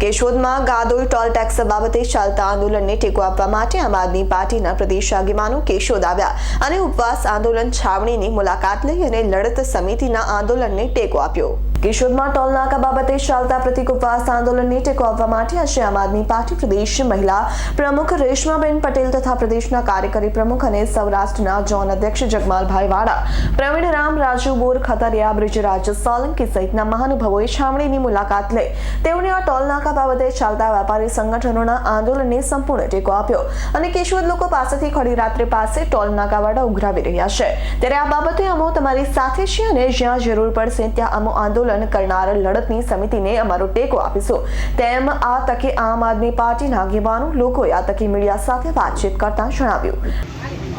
કેશોદમાં ગાદોલ toll tax બાબતે ચાલતા આંદોલનને ટેકો આપવા માટે આમ આદમી પાર્ટીના પ્રદેશ આગેવાનો કેશોદ આવ્યા અને ઉપવાસ આંદોલન છાવણીની મુલાકાત લઈ અને લડત સમિતિના આંદોલનને ટેકો આપ્યો. કેશોદમાં ટોલનાકા બાબતે ચાલતા પ્રતિક ઉપવાસ આંદોલનને ટેકો આપવા માટે આજે આમ આદમી પાર્ટી પ્રદેશ મહિલા પ્રમુખ રેશમાબેન પટેલ તથા પ્રદેશના કાર્યકારી પ્રમુખ અને સૌરાષ્ટ્રના જોન અધ્યક્ષ જગમાલભાઈ વાડા, પ્રવીણ રામ, રાજુ બોર, ખતરિયા, બ્રિજરાજ સોલંકી સહિતના મહાનુભાવોએ છાવણીની મુલાકાત લઈ તેઓને આ ટોલનાકા બાબતે ચાલતા વેપારી સંગઠનોના આંદોલનને સંપૂર્ણ ટેકો આપ્યો અને કેશોદ લોકો પાસેથી ખડી રાત્રે પાસે ટોલ વાડા ઉઘરાવી રહ્યા છે. ત્યારે આ બાબતે અમો તમારી સાથે છે અને જ્યાં જરૂર પડશે ત્યાં અમો આંદોલન કરનાર લડતની સમિતિને અમારો ટેકો આપીશું. તેમ આ તકે આમ આદમી પાર્ટીના આગેવાનો લોકોએ આ તકે મીડિયા સાથે વાતચીત કરતા જણાવ્યું.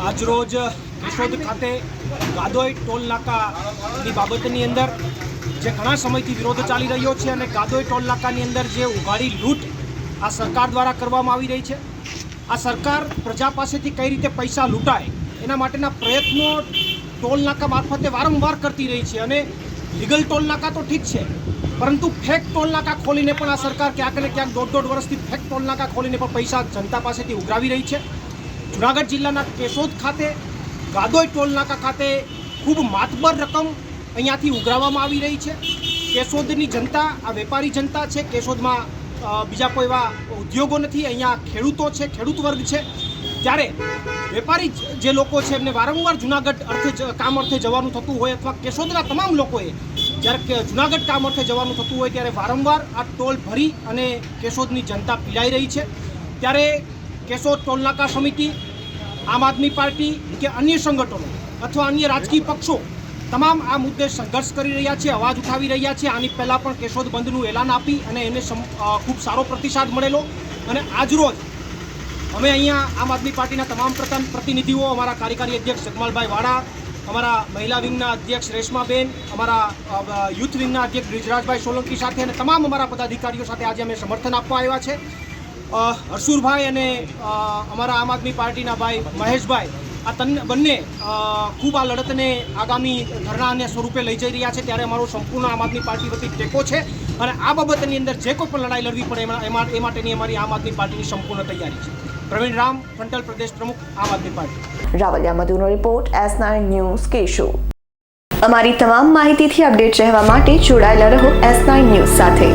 આજરોજ કેશોદ ખાતે ગાદોઈ ટોલ નાકાની બાબતની અંદર જે ઘણા સમયથી વિરોધ ચાલી રહ્યો છે અને ગાદોઈ ટોલ નાકાની અંદર જે ઉઘાડી લૂંટ આ સરકાર દ્વારા કરવામાં આવી રહી છે. આ સરકાર પ્રજા પાસેથી કઈ રીતે પૈસા લૂંટાય એના માટેના પ્રયત્નો ટોલ નાકા મારફતે વારંવાર કરતી રહી છે અને લીગલ ટોલ નાકા તો ઠીક છે, પરંતુ ફેક ટોલ નાકા ખોલીને પણ આ સરકાર ક્યાંક ને ક્યાંક દોઢ દોઢ વર્ષથી ફેક ટોલ નાકા ખોલીને પણ પૈસા જનતા પાસેથી ઉઘરાવી રહી છે. જુનાગઢ જિલ્લાના કેશોદ ખાતે, ગાદોઈ ટોલ નાકા ખાતે ખૂબ માતબર રકમ અહીંયાથી ઉઘરાવવામાં આવી રહી છે. કેશોદની જનતા, આ વેપારી જનતા છે, કેશોદમાં બીજા કોઈ એવા ઉદ્યોગો નથી, અહીંયા ખેડૂતો છે, ખેડૂત વર્ગ છે. ત્યારે વેપારી જ- લોકો છે, એમને વારંવાર જુનાગઢ અર્થે કામ અર્થે જવાનું થતું હોય અથવા કેશોદના તમામ લોકોએ જ્યારે જુનાગઢ કામ અર્થે જવાનું થતું હોય ત્યારે વારંવાર આ ટોલ ભરી અને કેશોદની જનતા પીડાઈ રહી છે. ત્યારે કેશોદ ટોલનાકા સમિતિ, આમ આદમી પાર્ટી કે અન્ય સંગઠનો અથવા અન્ય રાજકીય પક્ષો તમામ આ મુદ્દે સંઘર્ષ કરી રહ્યા છે, અવાજ ઉઠાવી રહ્યા છે. આની પહેલાં પણ કેશોદ બંધનું એલાન આપી અને એને ખૂબ સારો પ્રતિસાદ મળેલો અને આજરોજ અમે અહીંયા આમ આદમી પાર્ટીના તમામ પ્રધાન પ્રતિનિધિઓ, અમારા કાર્યકારી અધ્યક્ષ જગમાલભાઈ વાડા અમારા મહિલા વિંગના અધ્યક્ષ રેશમાબેન, અમારા યુથ વિંગના અધ્યક્ષ બ્રિજરાજભાઈ સોલંકી સાથે અને તમામ અમારા પદાધિકારીઓ સાથે આજે અમે સમર્થન આપવા આવ્યા છે. હર્ષુરભાઈ અને અમારા આમ આદમી પાર્ટીના ભાઈ મહેશભાઈ આ તન, બંને ખૂબ આ લડતને આગામી ધરણાને સ્વરૂપે લઈ જઈ રહ્યા છે. ત્યારે અમારો સંપૂર્ણ આમ આદમી પાર્ટી વતી ટેકો છે અને આ બાબતની અંદર જે કોઈ પણ લડાઈ લડવી પડે એમાં એ માટેની અમારી આમ આદમી પાર્ટીની સંપૂર્ણ તૈયારી છે. પ્રવીણ રામ, ફંટલ પ્રદેશ પ્રમુખ, Aam Aadmi party. Ravaliya મધુનો report, S nine news Keshod અમારી તમામ માહિતીથી અપડેટ રહેવા માટે જોડાયેલા રહો એસ નાઇન ન્યૂઝ સાથે.